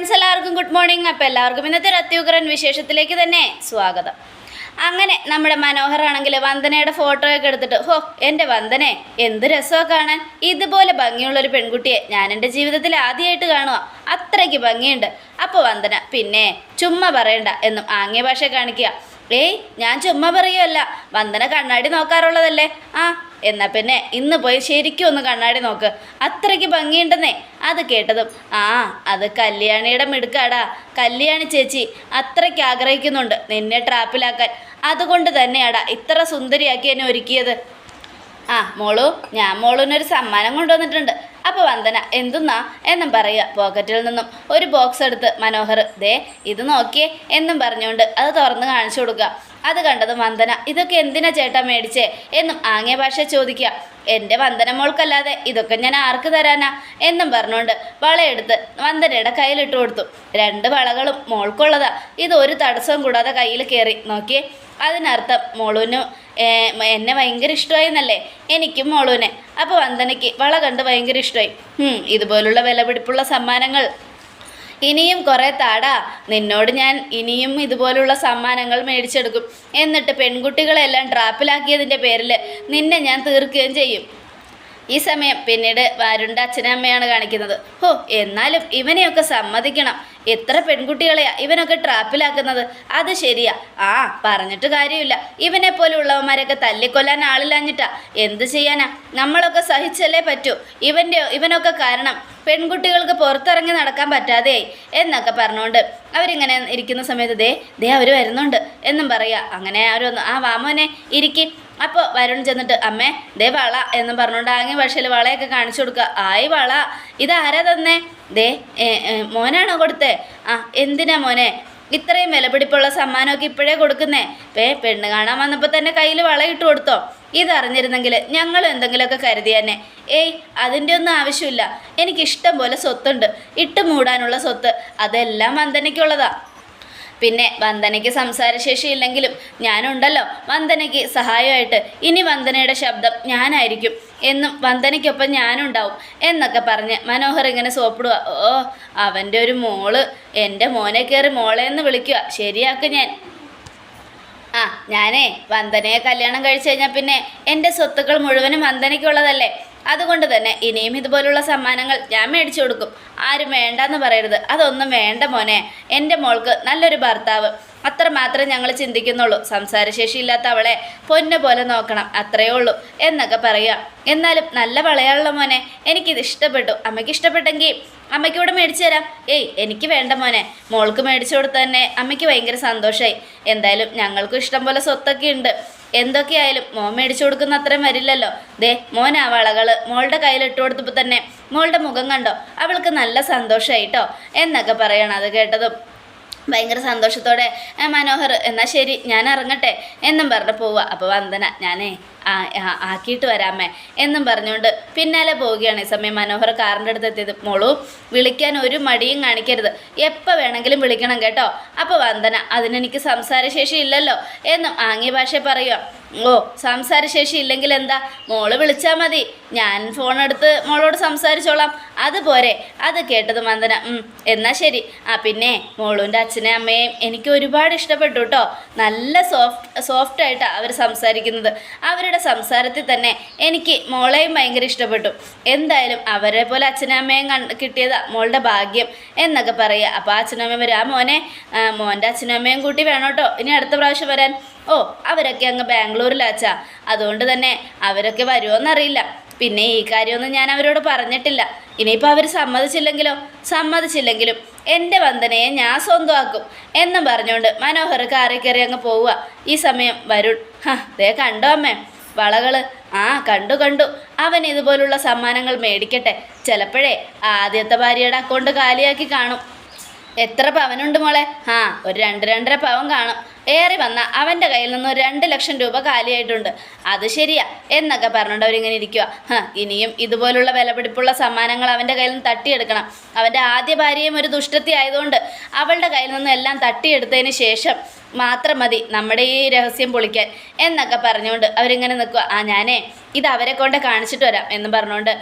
Friends എല്ലാവർക്കും good morning അപ്പോൾ എല്ലാവർക്കും ഇന്നത്തെ ഒരു അത്യുഗ്രൻ വിശേഷത്തിലേക്ക് തന്നെ സ്വാഗതം. അങ്ങനെ നമ്മുടെ മനോഹറാണെങ്കിൽ വന്ദനയുടെ ഫോട്ടോയൊക്കെ എടുത്തിട്ട് ഹോ എന്റെ വന്ദനെ എന്ത് രസമോ കാണാൻ. ഇതുപോലെ ഭംഗിയുള്ളൊരു പെൺകുട്ടിയെ ഞാൻ എന്റെ ജീവിതത്തിൽ ആദ്യമായിട്ട് കാണുക അത്രയ്ക്ക് ഭംഗിയുണ്ട്. അപ്പോൾ വന്ദന പിന്നെ ചുമ്മാ പറയണ്ട എന്നും ആംഗ്യ ഭാഷ കാണിക്കുക. ഏയ് ഞാൻ ചുമ്മാ പറയുമല്ല വന്ദന കണ്ണാടി നോക്കാറുള്ളതല്ലേ? ആ എന്നാ പിന്നെ ഇന്ന് പോയി ശരിക്കും ഒന്ന് കണ്ണാടി നോക്ക്. അത്രയ്ക്ക് ഭംഗിയുണ്ടെന്നേ. അത് കേട്ടതും ആ അത് കല്യാണിയുടെ മിടുക്കാടാ. കല്യാണി ചേച്ചി അത്രയ്ക്ക് ആഗ്രഹിക്കുന്നുണ്ട് നിന്നെ ട്രാപ്പിലാക്കാൻ. അതുകൊണ്ട് തന്നെയാടാ ഇത്ര സുന്ദരിയാക്കി എന്നെ ഒരുക്കിയത്. ആ മോളു ഞാൻ മോളുവിനൊരു സമ്മാനം കൊണ്ടുവന്നിട്ടുണ്ട്. അപ്പോൾ വന്ദന എന്തുന്നാ? എന്നും പറയുക. പോക്കറ്റിൽ നിന്നും ഒരു ബോക്സ് എടുത്ത് മനോഹർ ദേ ഇത് നോക്കിയേ എന്നും പറഞ്ഞുകൊണ്ട് അത് തുറന്ന് കാണിച്ചു കൊടുക്കുക. അത് കണ്ടത് വന്ദന. ഇതൊക്കെ എന്തിനാ ചേട്ടാ മേടിച്ചേ? എന്നും ആംഗ്യ ഭാഷ ചോദിക്കുക. എന്റെ വന്ദന മോൾക്കല്ലാതെ ഇതൊക്കെ ഞാൻ ആർക്ക് തരാനാ? എന്നും പറഞ്ഞുകൊണ്ട് വളയെടുത്ത് വന്ദനയുടെ കയ്യിലിട്ട് കൊടുത്തു. രണ്ട് വളകളും മോൾക്കുള്ളതാ. ഇത് ഒരു തടസ്സവും കൂടാതെ കയ്യിൽ കയറി നോക്കിയേ. അതിനർത്ഥം മോളുവിന് എന്നെ ഭയങ്കര ഇഷ്ടമായി എന്നല്ലേ എനിക്കും മോളുവിനെ. അപ്പോൾ വന്ദനയ്ക്ക് വള കണ്ട് ഭയങ്കര ഇഷ്ടമായി. ഇതുപോലുള്ള വിലപിടിപ്പുള്ള സമ്മാനങ്ങൾ ഇനിയും കുറേ താടാ. നിന്നോട് ഞാൻ ഇനിയും ഇതുപോലുള്ള സമ്മാനങ്ങൾ മേടിച്ചെടുക്കും. എന്നിട്ട് പെൺകുട്ടികളെല്ലാം ട്രാപ്പിലാക്കിയതിന്റെ പേരിൽ നിന്നെ ഞാൻ തീർക്കുകയും ചെയ്യും. ഈ സമയം പിന്നീട് വരുണ്ട അച്ഛനമ്മയാണ് കാണിക്കുന്നത്. ഓ എന്നാലും ഇവനെയൊക്കെ സമ്മതിക്കണം. എത്ര പെൺകുട്ടികളെയാ ഇവനൊക്കെ ട്രാപ്പിലാക്കുന്നത്? അത് ശരിയാ. ആ പറഞ്ഞിട്ട് കാര്യമില്ല. ഇവനെ പോലുള്ളവന്മാരൊക്കെ തല്ലിക്കൊല്ലാൻ ആളില്ലാഞ്ഞിട്ടാ. എന്ത് ചെയ്യാനാ? നമ്മളൊക്കെ സഹിച്ചല്ലേ പറ്റൂ. ഇവന്റെ ഇവനൊക്കെ കാരണം പെൺകുട്ടികൾക്ക് പുറത്തിറങ്ങി നടക്കാൻ പറ്റാതെയായി എന്നൊക്കെ പറഞ്ഞുകൊണ്ട് അവരിങ്ങനെ ഇരിക്കുന്ന സമയത്ത് ദേ ദേ അവർ വരുന്നുണ്ട് എന്നും പറയുക അങ്ങനെ അവരൊന്ന് ആ വാമോനെ ഇരിക്കി. അപ്പോൾ വരുൺ ചെന്നിട്ട് അമ്മേ ദേ വള എന്നും പറഞ്ഞുകൊണ്ട് ആംഗ്യ ഭാഷയിൽ വളയൊക്കെ കാണിച്ചു കൊടുക്കുക ആയി വള ഇതാരാ തന്നേ? ദേ മോനാണോ കൊടുത്തേ? ആ എന്തിനാ മോനെ? ഇത്രയും വിലപിടിപ്പുള്ള സമ്മാനമൊക്കെ ഇപ്പോഴേ കൊടുക്കുന്നേ. പേ പെണ്ണ് കാണാൻ വന്നപ്പോൾ തന്നെ കയ്യിൽ വളയിട്ട് കൊടുത്തോ. ഇതറിഞ്ഞിരുന്നെങ്കിൽ ഞങ്ങൾ എന്തെങ്കിലുമൊക്കെ കരുതി തന്നെ ഏയ് അതിന്റെ ഒന്നും ആവശ്യമില്ല. എനിക്കിഷ്ടം പോലെ സ്വത്തുണ്ട്. ഇട്ട് മൂടാനുള്ള സ്വത്ത്. അതെല്ലാം വന്ദനയ്ക്കുള്ളതാ. പിന്നെ വന്ദനയ്ക്ക് സംസാരശേഷി ഇല്ലെങ്കിലും ഞാനുണ്ടല്ലോ. വന്ദനയ്ക്ക് സഹായമായിട്ട്. ഇനി വന്ദനയുടെ ശബ്ദം ഞാനായിരിക്കും എന്നും വന്ദനയ്ക്കൊപ്പം ഞാനുണ്ടാവും എന്നൊക്കെ പറഞ്ഞ് മനോഹർ ഇങ്ങനെ സോപ്പിടുക. ഓ അവന്റെ ഒരു മോൾ. എന്റെ മോനെ കയറി മോളെ എന്ന് വിളിക്കുക. ശരിയാക്ക് ഞാൻ. ആ ഞാനേ വന്ദനയെ കല്യാണം കഴിച്ചു കഴിഞ്ഞാൽ പിന്നെ എന്റെ സ്വത്തുക്കൾ മുഴുവനും വന്ദനയ്ക്കുള്ളതല്ലേ? അതുകൊണ്ട് തന്നെ ഇനിയും ഇതുപോലുള്ള സമ്മാനങ്ങൾ ഞാൻ മേടിച്ചു കൊടുക്കും. ആരും വേണ്ടെന്ന് പറയരുത്. അതൊന്നും വേണ്ട മോനെ. എന്റെ മോൾക്ക് നല്ലൊരു ഭർത്താവ്. അത്ര മാത്രമേ ഞങ്ങൾ ചിന്തിക്കുന്നുള്ളൂ. സംസാരശേഷി ഇല്ലാത്ത അവളെ പൊന്നു പോലെ നോക്കണം. അത്രയേ ഉള്ളൂ എന്നൊക്കെ പറയുക എന്നാലും നല്ല വളയാളുള്ള മോനെ. എനിക്കിത് ഇഷ്ടപ്പെട്ടു. അമ്മയ്ക്ക് ഇഷ്ടപ്പെട്ടെങ്കിൽ അമ്മയ്ക്ക് ഇവിടെ മേടിച്ചു തരാം. ഏയ് എനിക്ക് വേണ്ട മോനെ. മോൾക്ക് മേടിച്ചു കൊടുത്ത തന്നെ അമ്മയ്ക്ക് ഭയങ്കര സന്തോഷമായി എന്തായാലും ഞങ്ങൾക്കും ഇഷ്ടം പോലെ സ്വത്തൊക്കെ ഉണ്ട് എന്തൊക്കെയായാലും മോൻ മേടിച്ചു കൊടുക്കുന്ന അത്രയും വരില്ലല്ലോ. ദേ മോൻ ആ വളകൾ മോളുടെ കയ്യിൽ ഇട്ട് കൊടുത്തപ്പോൾ തന്നെ മോളുടെ മുഖം കണ്ടോ? അവൾക്ക് നല്ല സന്തോഷമായിട്ടോ എന്നൊക്കെ പറയണം അത് കേട്ടതും. ഭയങ്കര സന്തോഷത്തോടെ "ആ, മനോഹർ എന്നാൽ ശരി ഞാൻ ഇറങ്ങട്ടെ എന്നും പറഞ്ഞ് പോവുക. അപ്പോൾ വന്ദന ഞാനേ ആക്കിയിട്ട് വരാമേ എന്നും പറഞ്ഞുകൊണ്ട് പിന്നാലെ പോവുകയാണ് ഈ സമയം. മനോഹർ കാറിന്റെ അടുത്ത് എത്തിയത്. മോളു വിളിക്കാൻ ഒരു മടിയും കാണിക്കരുത്. എപ്പോൾ വേണമെങ്കിലും വിളിക്കണം കേട്ടോ. അപ്പോൾ വന്ദന അതിനെനിക്ക് സംസാരശേഷി ഇല്ലല്ലോ എന്നും ആംഗ്യ ഭാഷ പറയുക ഓ സംസാരശേഷി ഇല്ലെങ്കിൽ എന്താ? മോൾ വിളിച്ചാൽ മതി. ഞാൻ ഫോൺ എടുത്ത് മോളോട് സംസാരിച്ചോളാം. അതുപോരെ അത് കേട്ടത് വന്ദന എന്നാൽ ശരി. ആ പിന്നെ മോളുവിന്റെ അച്ഛനെയും അമ്മയെയും എനിക്ക് ഒരുപാട് ഇഷ്ടപ്പെട്ടു കേട്ടോ. നല്ല സോഫ്റ്റ് സോഫ്റ്റായിട്ടാണ് അവർ സംസാരിക്കുന്നത്. അവരുടെ സംസാരത്തിൽ തന്നെ എനിക്ക് മോളെയും ഭയങ്കര ഇഷ്ടപ്പെട്ടു. എന്തായാലും അവരെ പോലെ അച്ഛനമ്മയും കിട്ടിയതാ മോളുടെ ഭാഗ്യം എന്നൊക്കെ പറയുക. അപ്പോൾ അച്ഛനമ്മയും വരും. ആ മോനെ മോന്റെ അച്ഛനമ്മയും കൂട്ടി വേണം കേട്ടോ. ഇനി അടുത്ത പ്രാവശ്യം വരാൻ. ഓ അവരൊക്കെ അങ്ങ് ബാംഗ്ലൂരിലാച്ചാ അതുകൊണ്ട് തന്നെ അവരൊക്കെ വരുമോയെന്നറിയില്ല പിന്നെ ഈ കാര്യമൊന്നും ഞാൻ അവരോട് പറഞ്ഞിട്ടില്ല. ഇനിയിപ്പോൾ അവർ സമ്മതിച്ചില്ലെങ്കിലോ? സമ്മതിച്ചില്ലെങ്കിലും എന്റെ വന്ദനയെ ഞാൻ സ്വന്തമാക്കും എന്നും പറഞ്ഞുകൊണ്ട് മനോഹർ കാറി കയറി അങ്ങ് പോവുക. ഈ സമയം വരുൺ ഹാ ദേ കണ്ടോ അമ്മേ. വളകൾ. ആ കണ്ടു കണ്ടു. അവൻ ഇതുപോലുള്ള സമ്മാനങ്ങൾ മേടിക്കട്ടെ. ചിലപ്പോഴേ ആദ്യത്തെ ഭാര്യയുടെ അക്കൗണ്ട് കാലിയാക്കി കാണും. എത്ര പവനുണ്ട് മോളെ? ആ ഒരു രണ്ട് രണ്ടര പവൻ കാണും. ഏറി വന്ന അവന്റെ കയ്യിൽ നിന്ന് ഒരു രണ്ട് ലക്ഷം രൂപ കാലിയായിട്ടുണ്ട്. അത് ശരിയാ എന്നൊക്കെ പറഞ്ഞുകൊണ്ട് അവരിങ്ങനെ ഇരിക്കുക ഇനിയും ഇതുപോലുള്ള വിലപിടിപ്പുള്ള സമ്മാനങ്ങൾ അവന്റെ കയ്യിൽ നിന്ന് തട്ടിയെടുക്കണം. അവന്റെ ആദ്യ ഭാര്യയും ഒരു ദുഷ്ടത്തി ആയതുകൊണ്ട് അവളുടെ കയ്യിൽ നിന്ന് എല്ലാം തട്ടിയെടുത്തതിന് ശേഷം മാത്രം മതി നമ്മുടെ ഈ രഹസ്യം പൊളിക്കാൻ എന്നൊക്കെ പറഞ്ഞുകൊണ്ട് അവരിങ്ങനെ നിൽക്കുക ആ ഞാനേ ഇത് അവരെ കൊണ്ട് കാണിച്ചിട്ട് വരാം എന്ന് പറഞ്ഞുകൊണ്ട്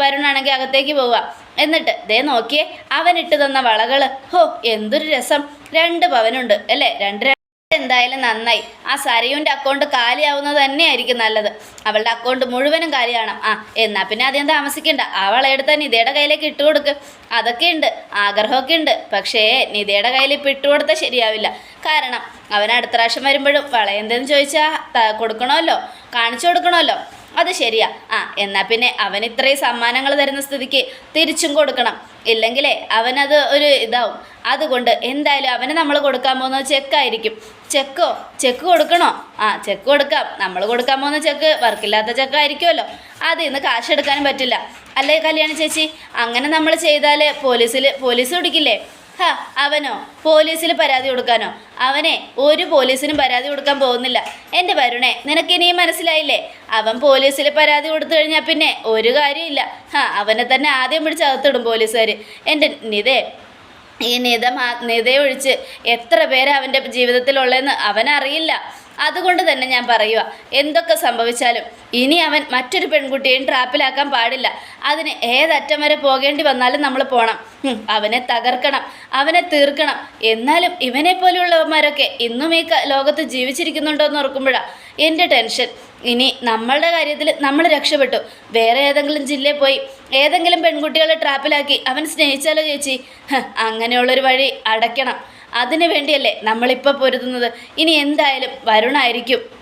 വരുണാണെങ്കിൽ അകത്തേക്ക് പോവുക. എന്നിട്ട് ദേ നോക്കിയേ അവനിട്ട് തന്ന വളകൾ ഹോ എന്തൊരു രസം. രണ്ട് പവനുണ്ട് അല്ലേ? രണ്ട് എന്തായാലും നന്നായി. ആ സരയുന്റെ അക്കൗണ്ട് കാലിയാവുന്നത് തന്നെയായിരിക്കും നല്ലത്. അവളുടെ അക്കൗണ്ട് മുഴുവനും കാലിയാണ് ആ എന്നാ പിന്നെ അധികം താമസിക്കണ്ട. അവളെ എടുത്ത നിതയുടെ കയ്യിലേക്ക് ഇട്ടുകൊടുക്ക് അതൊക്കെ ഉണ്ട്. ആഗ്രഹമൊക്കെ ഉണ്ട്. പക്ഷേ നിധയുടെ കയ്യിൽ ഇപ്പം ഇട്ടുകൊടുത്താൽ ശരിയാവില്ല. കാരണം അവൻ അടുത്ത പ്രാവശ്യം വരുമ്പോഴും വളയെന്തെന്ന് ചോദിച്ചാൽ കൊടുക്കണമല്ലോ. കാണിച്ചു കൊടുക്കണമല്ലോ. അത് ശരിയാ. ആ എന്നാ പിന്നെ അവൻ ഇത്രയും സമ്മാനങ്ങൾ തരുന്ന സ്ഥിതിക്ക് തിരിച്ചും കൊടുക്കണം. ഇല്ലെങ്കിലേ അവനത് ഒരു ഇതാവും. അതുകൊണ്ട് എന്തായാലും അവന് നമ്മൾ കൊടുക്കാൻ പോകുന്നത് ചെക്കായിരിക്കും ചെക്കോ ചെക്ക് കൊടുക്കണോ? ആ ചെക്ക് കൊടുക്കാം. നമ്മൾ കൊടുക്കാൻ പോകുന്ന ചെക്ക് വർക്കില്ലാത്ത ചെക്കായിരിക്കുമല്ലോ അതിൽ നിന്ന് കാശെടുക്കാനും പറ്റില്ല. അല്ലേ കല്യാണ ചേച്ചി? അങ്ങനെ നമ്മൾ ചെയ്താൽ പോലീസിൽ പോലീസ് പിടിക്കില്ലേ? അവനോ? പോലീസിൽ പരാതി കൊടുക്കാനോ? അവനെ ഒരു പോലീസിനും പരാതി കൊടുക്കാൻ പോകുന്നില്ല. എന്റെ വരുണേ നിനക്ക് ഇനിയും മനസ്സിലായില്ലേ? അവൻ പോലീസിൽ പരാതി കൊടുത്തു കഴിഞ്ഞാൽ പിന്നെ ഒരു കാര്യമില്ല. ഹാ അവനെ തന്നെ ആദ്യം പിടിച്ച് അകത്തിടും പോലീസുകാർ എന്റെ നിതേ ഈ നിത മാ നിതയെ ഒഴിച്ച് എത്ര പേര് അവന്റെ ജീവിതത്തിലുള്ളതെന്ന് അവനറിയില്ല. അതുകൊണ്ട് തന്നെ ഞാൻ പറയുക എന്തൊക്കെ സംഭവിച്ചാലും ഇനി അവൻ മറ്റൊരു പെൺകുട്ടിയെയും ട്രാപ്പിലാക്കാൻ പാടില്ല. അതിന് ഏതറ്റം വരെ പോകേണ്ടി വന്നാലും നമ്മൾ പോകണം അവനെ തകർക്കണം അവനെ തീർക്കണം. എന്നാലും ഇവനെ പോലെയുള്ളവന്മാരൊക്കെ ഇന്നും ഈ ലോകത്ത് ജീവിച്ചിരിക്കുന്നുണ്ടോ എന്ന് ഓർക്കുമ്പോഴാണ് എന്റെ ടെൻഷൻ. ഇനി നമ്മളുടെ കാര്യത്തിൽ നമ്മൾ രക്ഷപ്പെട്ടു. വേറെ ഏതെങ്കിലും ജില്ലയിൽ പോയി ഏതെങ്കിലും പെൺകുട്ടികളെ ട്രാപ്പിലാക്കി അവൻ സ്നേഹിച്ചാലോ ചേച്ചി? അങ്ങനെയുള്ളൊരു വഴി അടയ്ക്കണം. അതിനു വേണ്ടിയല്ലേ നമ്മളിപ്പോൾ പൊരുതുന്നത്. ഇനി എന്തായാലും വരുണായിരിക്കും.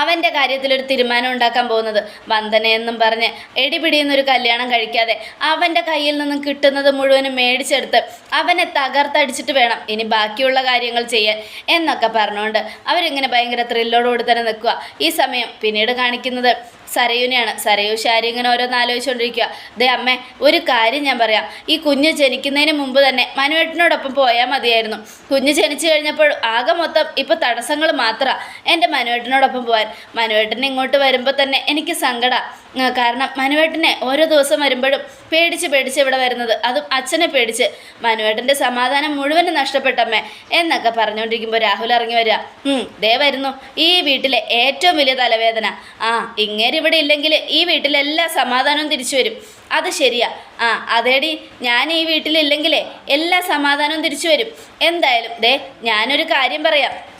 അവന്റെ കാര്യത്തിലൊരു തീരുമാനം ഉണ്ടാക്കാൻ പോകുന്നത്. വന്ദനയെന്നും പറഞ്ഞ് എടിപിടിയെന്നൊരു കല്യാണം കഴിക്കാതെ അവന്റെ കയ്യിൽ നിന്നും കിട്ടുന്നത് മുഴുവനും മേടിച്ചെടുത്ത് അവനെ തകർത്തടിച്ചിട്ട് വേണം ഇനി ബാക്കിയുള്ള കാര്യങ്ങൾ ചെയ്യാൻ എന്നൊക്കെ പറഞ്ഞുകൊണ്ട് അവരിങ്ങനെ ഭയങ്കര ത്രില്ലോടുകൂടി തന്നെ നിൽക്കുക. ഈ സമയം പിന്നീട് കാണിക്കുന്നത് സരയുനെയാണ്. സരയു ശാരി ഇങ്ങനെ ഓരോന്ന് ആലോചിച്ചുകൊണ്ടിരിക്കുക ദേ അമ്മേ ഒരു കാര്യം ഞാൻ പറയാം. ഈ കുഞ്ഞ് ജനിക്കുന്നതിന് മുമ്പ് തന്നെ മനുവേട്ടനോടൊപ്പം പോയാൽ മതിയായിരുന്നു. കുഞ്ഞ് ജനിച്ചു കഴിഞ്ഞപ്പോൾ ആകെ മൊത്തം ഇപ്പോൾ തടസ്സങ്ങൾ മാത്രമാണ് എന്റെ മനുവേട്ടനോടൊപ്പം പോകാൻ മനുവേട്ടൻ ഇങ്ങോട്ട് വരുമ്പോൾ തന്നെ എനിക്ക് സങ്കടമാണ് കാരണം മനുവേട്ടനെ ഓരോ ദിവസം വരുമ്പോഴും പേടിച്ച് പേടിച്ച് ഇവിടെ വരുന്നത്. അതും അച്ഛനെ പേടിച്ച്. മനുവേട്ടന്റെ സമാധാനം മുഴുവനും നഷ്ടപ്പെട്ടമ്മേ എന്നൊക്കെ പറഞ്ഞുകൊണ്ടിരിക്കുമ്പോൾ രാഹുൽ ഇറങ്ങി വരിക. "ഉം, ദേ വരുന്നു. ഈ വീട്ടിലെ ഏറ്റവും വലിയ തലവേദന. ആ ഇങ്ങേരിവിടെ ഇല്ലെങ്കിൽ ഈ വീട്ടിലെല്ലാ സമാധാനവും തിരിച്ചു വരും. അത് ശരിയാ. ആ അതേടി. ഞാൻ ഈ വീട്ടിലില്ലെങ്കിലേ എല്ലാ സമാധാനവും തിരിച്ചു വരും. എന്തായാലും ദേ ഞാനൊരു കാര്യം പറയാം.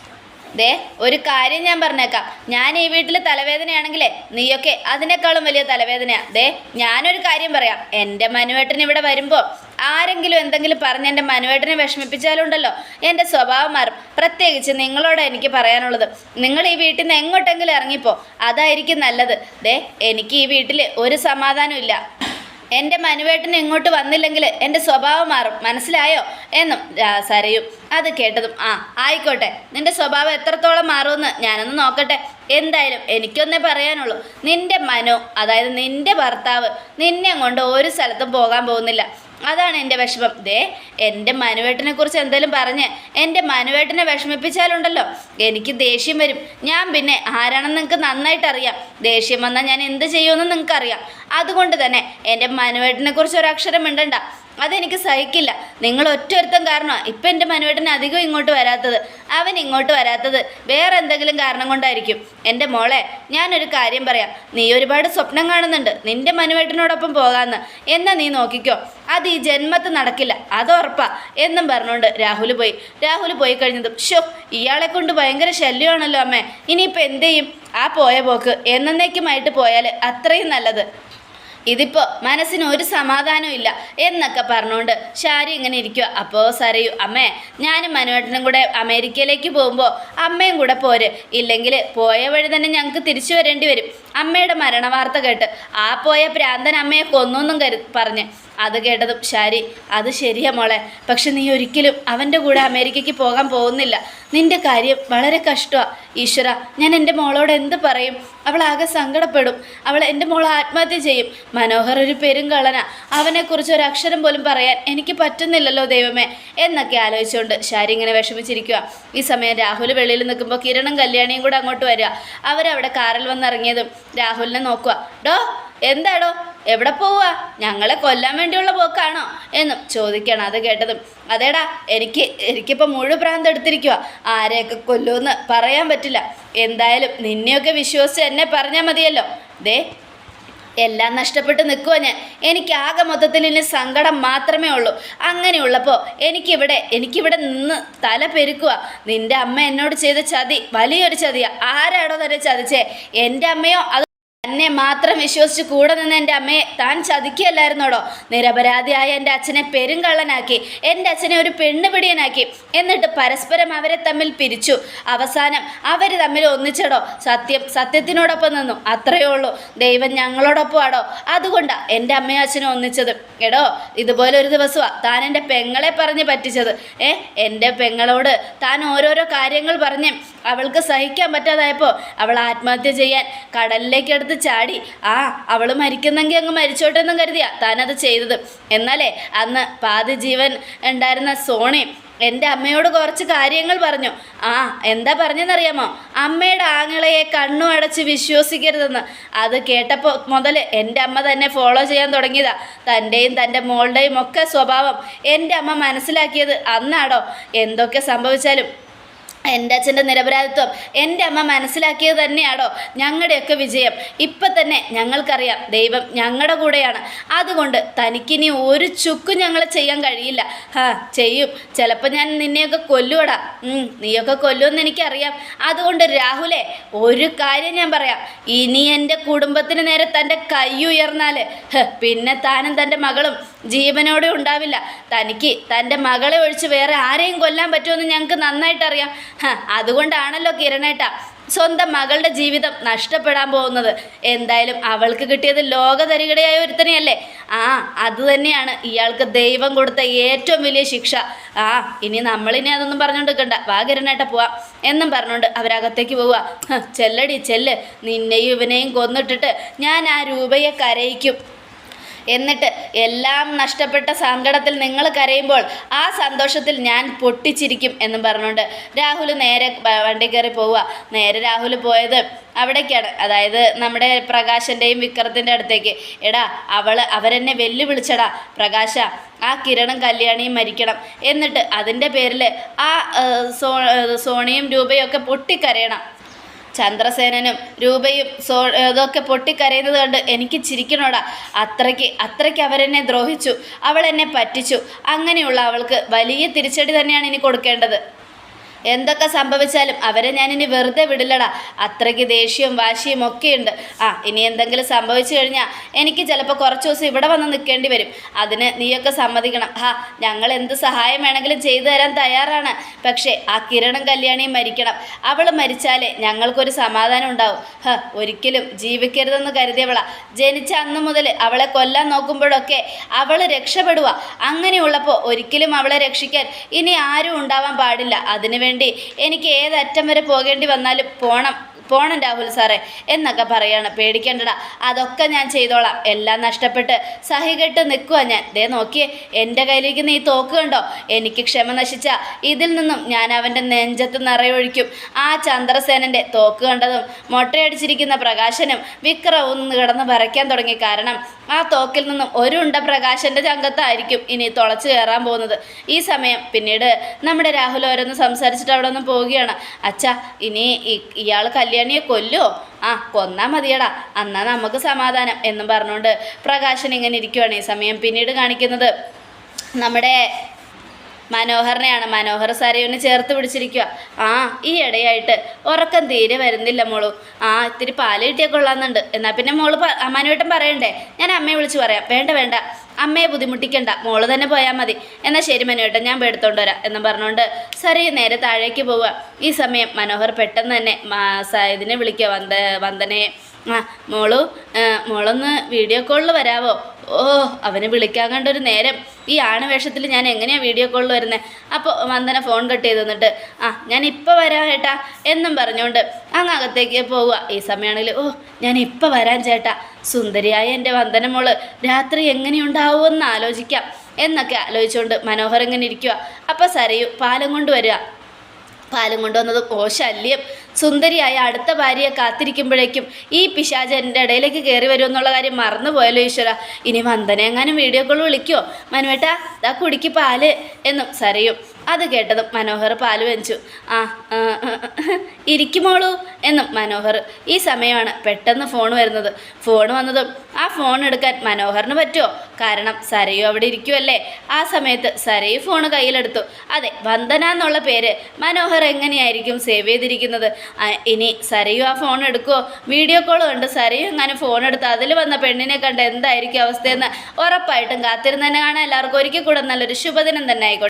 ദേ ഒരു കാര്യം ഞാൻ പറഞ്ഞേക്കാം. ഞാൻ ഈ വീട്ടിൽ തലവേദനയാണെങ്കിലേ നീയൊക്കെ അതിനേക്കാളും വലിയ തലവേദനയാ. ദേ ഞാനൊരു കാര്യം പറയാം. എന്റെ മനുവേട്ടൻ ഇവിടെ വരുമ്പോൾ ആരെങ്കിലും എന്തെങ്കിലും പറഞ്ഞ് എന്റെ മനുവേട്ടനെ വിഷമിപ്പിച്ചാലുണ്ടല്ലോ. എന്റെ സ്വഭാവം മാറും. പ്രത്യേകിച്ച് നിങ്ങളോട് എനിക്ക് പറയാനുള്ളത്. നിങ്ങൾ ഈ വീട്ടിൽ നിന്ന് എങ്ങോട്ടെങ്കിലും ഇറങ്ങിപ്പോ അതായിരിക്കും നല്ലത്. ദേ എനിക്ക് ഈ വീട്ടിൽ ഒരു സമാധാനമില്ല എന്റെ മനുവേട്ടൻ ഇങ്ങോട്ട് വന്നില്ലെങ്കിൽ എന്റെ സ്വഭാവം മാറും. മനസ്സിലായോ? എന്നും സരയും. അത് കേട്ടതും ആ ആയിക്കോട്ടെ. നിന്റെ സ്വഭാവം എത്രത്തോളം മാറുമെന്ന് ഞാനൊന്ന് നോക്കട്ടെ. എന്തായാലും എനിക്കൊന്നേ പറയാനുള്ളൂ. നിന്റെ മനു അതായത് നിന്റെ ഭർത്താവ് നിന്നെ കൊണ്ട് ഒരു സ്ഥലത്തും പോകാൻ പോകുന്നില്ല. അതാണ് എന്റെ വിഷമം. ദേ എന്റെ മനുവേട്ടനെ കുറിച്ച് എന്തെങ്കിലും പറഞ്ഞ് എന്റെ മനുവേട്ടനെ വിഷമിപ്പിച്ചാലുണ്ടല്ലോ. എനിക്ക് ദേഷ്യം വരും. ഞാൻ പിന്നെ ആരാണെന്ന് നിങ്ങൾക്ക് നന്നായിട്ട് അറിയാം ദേഷ്യം വന്നാൽ ഞാൻ എന്ത് ചെയ്യുമെന്ന് നിങ്ങൾക്കറിയാം. അതുകൊണ്ട് തന്നെ എന്റെ മനുവേട്ടനെ കുറിച്ച് ഒരക്ഷരം മിണ്ടണ്ട. അതെനിക്ക് സഹിക്കില്ല. നിങ്ങൾ ഒറ്റൊരുത്തം കാരണമാണ് ഇപ്പം എന്റെ മനുവേട്ടൻ അധികം ഇങ്ങോട്ട് വരാത്തത്. അവൻ ഇങ്ങോട്ട് വരാത്തത് വേറെ എന്തെങ്കിലും കാരണം കൊണ്ടായിരിക്കും. എന്റെ മോളെ ഞാനൊരു കാര്യം പറയാം. നീ ഒരുപാട് സ്വപ്നം കാണുന്നുണ്ട്. നിന്റെ മനുവേട്ടനോടൊപ്പം പോകാമെന്ന് എന്നാ നീ നോക്കിക്കോ. അത് ഈ ജന്മത്ത് നടക്കില്ല. അത് ഉറപ്പാ. എന്നും പറഞ്ഞുകൊണ്ട് രാഹുൽ പോയി. രാഹുൽ പോയി കഴിഞ്ഞതും ഷോ ഇയാളെ കൊണ്ട് ഭയങ്കര ശല്യമാണല്ലോ അമ്മേ. ഇനിയിപ്പോൾ എന്ത് ചെയ്യും? ആ പോയ പോക്ക് എന്നേക്കുമായിട്ട് പോയാൽ അത്രയും നല്ലത്. ഇതിപ്പോൾ മനസ്സിന് ഒരു സമാധാനവും ഇല്ല എന്നൊക്കെ പറഞ്ഞുകൊണ്ട് ഷാരി ഇങ്ങനെ ഇരിക്കുക അപ്പോ സരയു അമ്മേ ഞാനും മനുവേട്ടനും കൂടെ അമേരിക്കയിലേക്ക് പോകുമ്പോൾ അമ്മയും കൂടെ പോര്. ഇല്ലെങ്കിൽ പോയ വഴി തന്നെ ഞങ്ങൾക്ക് തിരിച്ചു വരേണ്ടി വരും. അമ്മയുടെ മരണവാർത്ത കേട്ട് ആ പോയ പ്രാന്തൻ അമ്മയെ കൊന്നൊന്നും കരു പറഞ്ഞ്. അത് കേട്ടതും ശാരി അത് ശരിയാ മോളെ. പക്ഷെ നീ ഒരിക്കലും അവന്റെ കൂടെ അമേരിക്കയ്ക്ക് പോകാൻ പോകുന്നില്ല. നിന്റെ കാര്യം വളരെ കഷ്ടമാണ് ഈശ്വര ഞാൻ എന്റെ മോളോട് എന്ത് പറയും? അവൾ ആകെ സങ്കടപ്പെടും. അവൾ എന്റെ മോൾ ആത്മഹത്യ ചെയ്യും. മനോഹർ ഒരു പെരുങ്കള്ളന. അവനെക്കുറിച്ച് ഒരു അക്ഷരം പോലും പറയാൻ എനിക്ക് പറ്റുന്നില്ലല്ലോ ദൈവമേ. എന്നൊക്കെ ആലോചിച്ചുകൊണ്ട് ശാരി ഇങ്ങനെ വിഷമിച്ചിരിക്കുക ഈ സമയം രാഹുൽ വെളിയിൽ നിൽക്കുമ്പോൾ കിരണും കല്യാണിയും കൂടെ അങ്ങോട്ട് വരിക. അവരവിടെ കാറിൽ വന്നിറങ്ങിയതും രാഹുലിനെ നോക്കുക ഡോ എന്താടോ? എവിടെ പോവാ? ഞങ്ങളെ കൊല്ലാൻ വേണ്ടിയുള്ള പോക്കാണോ? എന്നും ചോദിക്കണം അത് കേട്ടതും. അതേടാ എനിക്ക് എനിക്കിപ്പോൾ മുഴുവൻ ഭ്രാന്ത് എടുത്തിരിക്കുക ആരെയൊക്കെ കൊല്ലുമെന്ന് പറയാൻ പറ്റില്ല. എന്തായാലും നിന്നെയൊക്കെ വിശ്വസിച്ച് എന്നെ പറഞ്ഞാൽ മതിയല്ലോ. ദേ എല്ലാം നഷ്ടപ്പെട്ട് നിൽക്കുക ഞാൻ. എനിക്ക് ആകെ മൊത്തത്തിൽ ഇനി സങ്കടം മാത്രമേ ഉള്ളൂ. അങ്ങനെയുള്ളപ്പോൾ എനിക്കിവിടെ എനിക്കിവിടെ നിന്ന് തല പെരുക്കുക നിന്റെ അമ്മ എന്നോട് ചെയ്ത ചതി വലിയൊരു ചതിയാണ് ആരാണോ തന്നെ ചതിച്ചേ? എന്റെ അമ്മയോ അത് തന്നെ മാത്രം വിശ്വസിച്ച് കൂടെ നിന്ന് എന്റെ അമ്മയെ താൻ ചതിക്കുകയല്ലായിരുന്നോടോ? നിരപരാധിയായ എന്റെ അച്ഛനെ പെരുങ്കള്ളനാക്കി എന്റെ അച്ഛനെ ഒരു പെണ്ണുപിടിയനാക്കി എന്നിട്ട് പരസ്പരം അവരെ തമ്മിൽ പിരിച്ചു. അവസാനം അവർ തമ്മിൽ ഒന്നിച്ചടോ. സത്യം സത്യത്തിനോടൊപ്പം നിന്നു. അത്രയേ ഉള്ളൂ. ദൈവം ഞങ്ങളോടൊപ്പം ആടോ അതുകൊണ്ടാണ് എന്റെ അമ്മയും അച്ഛനും ഒന്നിച്ചത്. എടോ ഇതുപോലെ ഒരു ദിവസമാണ് താൻ എന്റെ പെങ്ങളെ പറഞ്ഞ് പറ്റിച്ചത്. ഏ എന്റെ പെങ്ങളോട് താൻ ഓരോരോ കാര്യങ്ങൾ പറഞ്ഞ് അവൾക്ക് സഹിക്കാൻ പറ്റാതായപ്പോൾ അവൾ ആത്മഹത്യ ചെയ്യാൻ കടലിലേക്ക് എടുത്ത് ചാടി. ആ അവൾ മരിക്കുന്നെങ്കിൽ അങ്ങ് മരിച്ചോട്ടെ എന്നും കരുതിയാ താനത് ചെയ്തത്. എന്നാലേ അന്ന് പാതി ജീവൻ ഉണ്ടായിരുന്ന സോണി എന്റെ അമ്മയോട് കുറച്ച് കാര്യങ്ങൾ പറഞ്ഞു. ആ എന്താ പറഞ്ഞെന്നറിയാമോ? അമ്മയുടെ ആങ്ങളയെ കണ്ണു അടച്ച് വിശ്വസിക്കരുതെന്ന്. അത് കേട്ടപ്പോൾ മുതൽ എന്റെ അമ്മ തന്നെ ഫോളോ ചെയ്യാൻ തുടങ്ങിയതാ. തന്റെയും തന്റെ മോളുടെയും ഒക്കെ സ്വഭാവം എന്റെ അമ്മ മനസ്സിലാക്കിയത് അന്നാടോ. എന്തൊക്കെ സംഭവിച്ചാലും എന്റെ അച്ഛന്റെ നിരപരാധിത്വം എന്റെ അമ്മ മനസ്സിലാക്കിയത് തന്നെയാണോ ഞങ്ങളുടെയൊക്കെ വിജയം. ഇപ്പം തന്നെ ഞങ്ങൾക്കറിയാം ദൈവം ഞങ്ങളുടെ കൂടെയാണ്. അതുകൊണ്ട് തനിക്കിനി ഒരു ചുക്കും ഞങ്ങൾ ചെയ്യാൻ കഴിയില്ല. ഹാ ചെയ്യും. ചിലപ്പോൾ ഞാൻ നിന്നെയൊക്കെ കൊല്ലുവടാ. നീയൊക്കെ കൊല്ലുമെന്ന് എനിക്കറിയാം. അതുകൊണ്ട് രാഹുലേ ഒരു കാര്യം ഞാൻ പറയാം. ഇനി എന്റെ കുടുംബത്തിന് നേരെ തന്റെ കൈ ഉയർന്നാൽ പിന്നെ താനും തന്റെ മകളും ജീവനോടെ ഉണ്ടാവില്ല. തനിക്ക് തന്റെ മകളെ ഒഴിച്ച് വേറെ ആരെയും കൊല്ലാൻ പറ്റുമെന്ന് ഞങ്ങൾക്ക് നന്നായിട്ട് അറിയാം ഹ, അതുകൊണ്ടാണല്ലോ കിരണേട്ട സ്വന്തം മകളുടെ ജീവിതം നഷ്ടപ്പെടാൻ പോകുന്നത്. എന്തായാലും അവൾക്ക് കിട്ടിയത് ലോക ലോകതരികടയായ ഒരുത്തനെയല്ലേ? ആ അത് തന്നെയാണ് ഇയാൾക്ക് ദൈവം കൊടുത്ത ഏറ്റവും വലിയ ശിക്ഷ. ആ ഇനി നമ്മളിനി അതൊന്നും പറഞ്ഞുകൊണ്ട് വാ കിരണേട്ട പോവാം. എന്നും പറഞ്ഞുകൊണ്ട് അവരകത്തേക്ക് പോവുക. ചെല്ലടി ചെല്ല്. നിന്നെയും ഇവനെയും കൊന്നിട്ടിട്ട് ഞാൻ ആ രൂപയെ കരയിക്കും. എന്നിട്ട് എല്ലാം നഷ്ടപ്പെട്ട സങ്കടത്തിൽ നിങ്ങൾ കരയുമ്പോൾ ആ സന്തോഷത്തിൽ ഞാൻ പൊട്ടിച്ചിരിക്കും എന്നും പറഞ്ഞുകൊണ്ട് രാഹുൽ നേരെ വണ്ടി കയറി പോവുക. നേരെ രാഹുൽ പോയത് അവിടേക്കാണ്. അതായത് നമ്മുടെ പ്രകാശന്റെയും വിക്രത്തിന്റെ അടുത്തേക്ക്. എടാ അവൾ അവരെന്നെ വെല്ലുവിളിച്ചടാ. പ്രകാശ ആ കിരണും കല്യാണിയും മരിക്കണം. എന്നിട്ട് അതിന്റെ പേരിൽ ആ സോ സോണിയും രൂപയും ഒക്കെ പൊട്ടിക്കരയണം. ചന്ദ്രസേനനും രൂപയും സോ ഇതൊക്കെ പൊട്ടിക്കരയുന്നത് കണ്ട് എനിക്ക് ചിരിക്കണോടാ. അത്രയ്ക്ക് അത്രയ്ക്ക് അവരെന്നെ ദ്രോഹിച്ചു അവൾ എന്നെ പറ്റിച്ചു. അങ്ങനെയുള്ള അവൾക്ക് വലിയ തിരിച്ചടി തന്നെയാണ് ഇനി കൊടുക്കേണ്ടത്. എന്തൊക്കെ സംഭവിച്ചാലും അവരെ ഞാനിനി വെറുതെ വിടില്ലടാ. അത്രയ്ക്ക് ദേഷ്യവും വാശിയും ഒക്കെ ഉണ്ട് ആ ഇനി എന്തെങ്കിലും സംഭവിച്ചു കഴിഞ്ഞാൽ എനിക്ക് ചിലപ്പോൾ കുറച്ച് ദിവസം ഇവിടെ വന്ന് നിൽക്കേണ്ടി വരും. അതിന് നീയൊക്കെ സമ്മതിക്കണം. ഹാ ഞങ്ങൾ എന്ത് സഹായം വേണമെങ്കിലും ചെയ്തു തരാൻ തയ്യാറാണ്. പക്ഷേ ആ കിരണും കല്യാണിയും മരിക്കണം. അവൾ മരിച്ചാലേ ഞങ്ങൾക്കൊരു സമാധാനം ഉണ്ടാവും. ഹ ഒരിക്കലും ജീവിക്കരുതെന്ന് കരുതിയവള. ജനിച്ച അന്ന് മുതൽ അവളെ കൊല്ലാൻ നോക്കുമ്പോഴൊക്കെ അവൾ രക്ഷപ്പെടുക അങ്ങനെയുള്ളപ്പോൾ ഒരിക്കലും അവളെ രക്ഷിക്കാൻ ഇനി ആരും ഉണ്ടാവാൻ പാടില്ല. അതിനുവേണ്ടി എനിക്ക് ഏതറ്റം വരെ പോകേണ്ടി വന്നാലും പോണം. പോണം രാഹുൽ സാറേ എന്നൊക്കെ പറയാണ്. പേടിക്കേണ്ടടാ അതൊക്കെ ഞാൻ ചെയ്തോളാം. എല്ലാം നഷ്ടപ്പെട്ട് സഹികെട്ട് നിൽക്കുക ഞാൻ. ദേ നോക്കിയേ എന്റെ കയ്യിലേക്ക് നീ തോക്ക് കണ്ടോ? എനിക്ക് ക്ഷമ നശിച്ച ഇതിൽ നിന്നും ഞാൻ അവന്റെ നെഞ്ചത്ത് നിറയൊഴിക്കും. ആ ചന്ദ്രസേനന്റെ തോക്ക് കണ്ടതും മൊട്ടയടിച്ചിരിക്കുന്ന പ്രകാശനും വിക്രവും കിടന്ന് വരയ്ക്കാൻ തുടങ്ങി. കാരണം ആ തോക്കിൽ നിന്നും ഒരുണ്ട പ്രകാശന്റെ ചങ്കത്തായിരിക്കും ഇനി തുളച്ച് കയറാൻ പോകുന്നത്. ഈ സമയം പിന്നീട് നമ്മുടെ രാഹുൽ ഓരോന്ന് സംസാരിച്ചിട്ട് അവിടെ നിന്ന് പോവുകയാണ്. അച്ഛാ ഇനി ഇയാൾ കല്യാണിയെ കൊല്ലോ? ആ കൊന്നാ മതിയടാ. എന്നാ നമുക്ക് സമാധാനം എന്നും പറഞ്ഞുകൊണ്ട് പ്രകാശൻ ഇങ്ങനെ ഇരിക്കുവാണ് ഈ സമയം പിന്നീട് കാണിക്കുന്നത്. നമ്മുടെ മനോഹറിനെയാണ്. മനോഹർ സരയുവിനെ ചേർത്ത് പിടിച്ചിരിക്കുക ആ ഈ ഇടയായിട്ട് ഉറക്കം തീരെ വരുന്നില്ല മോളു. ആ ഇത്തിരി പാൽ കിട്ടിയാൽ കൊള്ളാമെന്നുണ്ട്. എന്നാൽ പിന്നെ മോൾ മനുവേട്ടൻ പറയണ്ടേ? ഞാൻ അമ്മയെ വിളിച്ച് പറയാം. വേണ്ട വേണ്ട. അമ്മയെ ബുദ്ധിമുട്ടിക്കണ്ട മോൾ തന്നെ പോയാൽ മതി. എന്നാൽ ശരി മനുവേട്ടൻ ഞാൻ എടുത്തോണ്ട് വരാം എന്നും പറഞ്ഞുകൊണ്ട് സരി നേരെ താഴേക്ക് പോവുക ഈ സമയം മനോഹർ പെട്ടെന്ന് തന്നെ ഇതിനെ വിളിക്കുക വന്ദ വന്ദനയെ. ആ മോളു മോളൊന്ന് വീഡിയോ കോളിൽ വരാവോ? ഓ അവനെ വിളിക്കാൻ കണ്ട ഒരു നേരം. ഈ ആണവേഷത്തിൽ ഞാൻ എങ്ങനെയാണ് വീഡിയോ കോളിൽ വരുന്നത് അപ്പോൾ വന്ദന ഫോൺ കട്ട് ചെയ്ത് തന്നിട്ട് ആ ഞാൻ ഇപ്പോൾ വരാം ചേട്ടാ എന്നും പറഞ്ഞുകൊണ്ട് അങ്ങ് അകത്തേക്ക് പോവുക. ഈ സമയമാണെങ്കിൽ ഓ ഞാൻ ഇപ്പോൾ വരാൻ ചേട്ടാ. സുന്ദരിയായ എന്റെ വന്ദന മോൾ രാത്രി എങ്ങനെയുണ്ടാവുമെന്ന് ആലോചിക്കാം. എന്നൊക്കെ ആലോചിച്ചുകൊണ്ട് മനോഹരങ്ങനെ ഇരിക്കുക അപ്പോൾ സരയു പാലം കൊണ്ട് വരിക. പാലും കൊണ്ടുവന്നത് കോശല്യം. ശല്യം സുന്ദരിയായ അടുത്ത ഭാര്യയെ കാത്തിരിക്കുമ്പോഴേക്കും ഈ പിശാചന്റെ ഇടയിലേക്ക് കയറി വരുമെന്നുള്ള കാര്യം മറന്നുപോയല്ലോ ഈശ്വര. ഇനി വന്ദന എങ്ങാനും വീഡിയോ കോൾ വിളിക്കുമോ മനുവേട്ടാ ദാ കുടിക്ക് പാൽ എന്നും സരയും. അത് കേട്ടതും മനോഹർ പാൽ വെഞ്ചു. ആ ഇരിക്കുമോളൂ എന്നും മനോഹർ. ഈ സമയമാണ് പെട്ടെന്ന് ഫോൺ വരുന്നത്. ഫോൺ വന്നതും ആ ഫോൺ എടുക്കാൻ മനോഹറിന് പറ്റുമോ കാരണം സരയു അവിടെ ഇരിക്കുമല്ലേ ആ സമയത്ത് സരയു ഫോൺ കയ്യിലെടുത്തു. അതെ വന്ദന എന്നുള്ള പേര് മനോഹർ എങ്ങനെയായിരിക്കും സേവ് ചെയ്തിരിക്കുന്നത്? ഇനി സരയു ആ ഫോൺ എടുക്കുമോ വീഡിയോ കോൾ ഉണ്ട് സരയു എങ്ങനെ ഫോൺ എടുത്ത് അതിൽ വന്ന പെണ്ണിനെ കണ്ട് എന്തായിരിക്കും അവസ്ഥയെന്ന് ഉറപ്പായിട്ടും കാത്തിരുന്ന് തന്നെ കാണാൻ എല്ലാവർക്കും ഒരിക്കൽ കൂടെ നല്ലൊരു ശുഭദിനം തന്നെ ആയിക്കോട്ടെ.